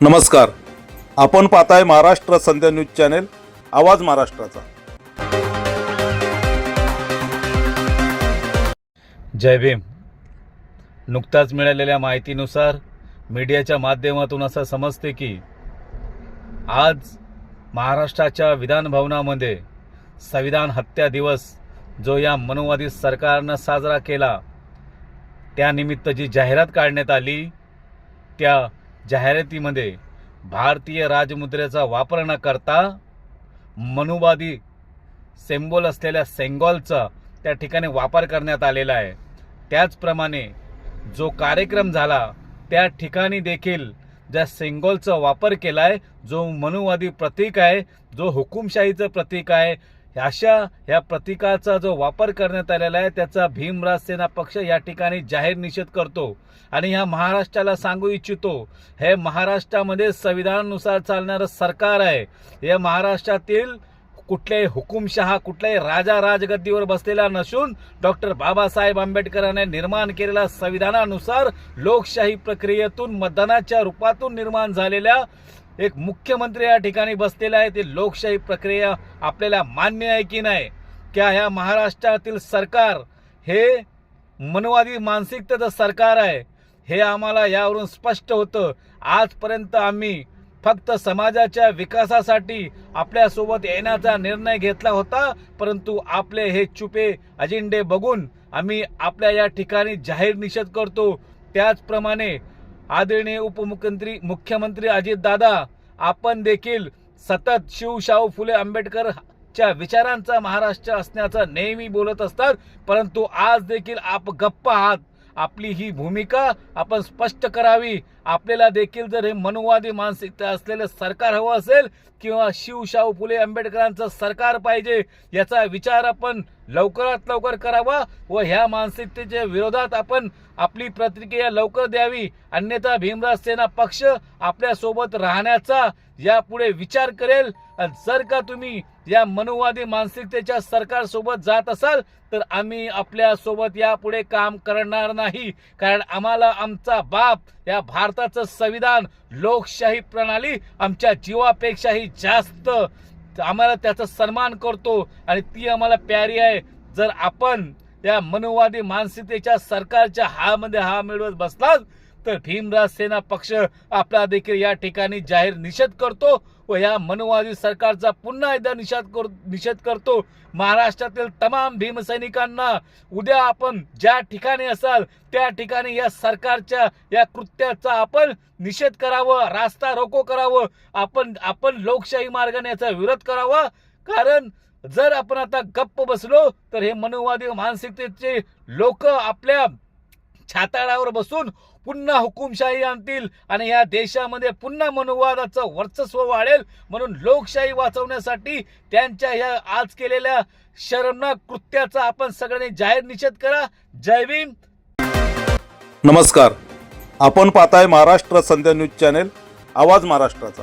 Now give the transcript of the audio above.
नमस्कार. आपण पाहताय महाराष्ट्र संध्या न्यूज चॅनेल आवाज महाराष्ट्राचा. जय भीम. नुकताच मिळालेल्या माहितीनुसार मीडियाच्या माध्यमातून असं समजते की आज महाराष्ट्राच्या विधान भवनामध्ये संविधान हत्या दिवस जो या मनुवादी सरकारनं साजरा केला त्यानिमित्त जी जाहिरात काढण्यात आली त्या जाहिरातीमध्ये भारतीय राजमुद्रेचा वापर न करता मनुवादी सेम्बोल असलेल्या सेंगॉलचा त्या ठिकाणी वापर करण्यात आलेला आहे. त्याचप्रमाणे जो कार्यक्रम झाला त्या ठिकाणी देखील ज्या सेंगोलचा वापर केला आहे जो मनुवादी प्रतीक आहे जो हुकुमशाहीचं प्रतीक आहे अशा या प्रतीकाचा जो वापर करण्यात आलेला आहे त्याचा भीमराज सेना पक्ष या ठिकाणी जाहीर निषेध करतो. आणि ह्या महाराष्ट्राला सांगू इच्छितो हे महाराष्ट्रामध्ये संविधानानुसार चालणारं सरकार आहे. या महाराष्ट्रातील कुठल्याही हुकुमशहा कुठल्याही राजा राजगद्दीवर बसलेला नसून डॉक्टर बाबासाहेब आंबेडकरांनी निर्माण केलेल्या संविधानानुसार लोकशाही प्रक्रियेतून मतदानाच्या रूपातून निर्माण झालेल्या एक मुख्यमंत्री या ठिकाणी बसलेला आहे. ते लोकशाही प्रक्रिया आपल्याला मान्य आहे की नाही? क्या ह्या महाराष्ट्रातील सरकार हे मनवादी मानसिकतेचं सरकार आहे? हे आम्हाला यावरून स्पष्ट होतं. आजपर्यंत आम्ही फक्त समाजाच्या विकासासाठी आपल्यासोबत येण्याचा निर्णय घेतला होता. परंतु आपले हे चुपे अजेंडे बघून आम्ही आपल्या या ठिकाणी जाहीर निषेध करतो. त्याचप्रमाणे आदरणीय उपमुख्यमंत्री मुख्यमंत्री अजितदादा आपण देखील सतत शिवशाहू फुले आंबेडकर च्या विचारांचा महाराष्ट्र असण्याचं नेहमी बोलत असतात. परंतु आज देखील आप गप्प आहात. आपली ही भूमिका आपण स्पष्ट करावी. आपल्याला देखील जर हे मनुवादी मानसिकता असलेलं सरकार हवं असेल किंवा शिवशाहू फुले आंबेडकरांचं सरकार पाहिजे याचा विचार आपण लवकरात लवकर करावा व ह्या मानसिकतेच्या विरोधात आपण आपली प्रतिक्रिया लवकर द्यावी. अन्यथा भीमराज सेना पक्ष आपल्यासोबत राहण्याचा यापुढे विचार करेल. जर का तुम्ही या मनुवादी मानसिकतेच्या सरकारसोबत जात असाल तर आम्ही आपल्यासोबत यापुढे काम करणार नाही. कारण आम्हाला आमचा बाप या भारताचं संविधान लोकशाही प्रणाली आमच्या जीवापेक्षाही जास्त. आम्हाला त्याचा सन्मान करतो आणि ती आम्हाला प्यारी आहे. जर आपण या मनुवादी मानसिकतेच्या सरकारच्या हामध्ये हा मिळवत बसलात तर भीमराज सेना पक्ष आपला देखील या ठिकाणी जाहीर निषेध करतो. व या मनोवादी सरकारचा पुन्हा एकदा निषेध कर निषेध करतो. महाराष्ट्रातील तमाम भीमसैनिकांना उद्या आपण ज्या ठिकाणी असाल त्या ठिकाणी या सरकारच्या या कृत्याचा आपण निषेध करावं रास्ता रोको करावं आपण आपण लोकशाही मार्गाने याचा विरोध करावा. कारण जर आपण आता गप्प बसलो तर हे मनोवादी मानसिकतेचे लोक आपल्या छाताळावर बसून पुन्हा हुकुमशाही आणतील आणि या देशामध्ये पुन्हा मनुवादाचं वर्चस्व वाढेल म्हणून लोकशाही वाचवण्यासाठी त्यांच्या या आज केलेल्या शरमनाक कृत्याचा आपण सगळ्यांनी जाहीर निषेध करा. जय भीम. नमस्कार. आपण पाहताय महाराष्ट्र संध्या न्यूज चॅनेल. आवाज महाराष्ट्राचा.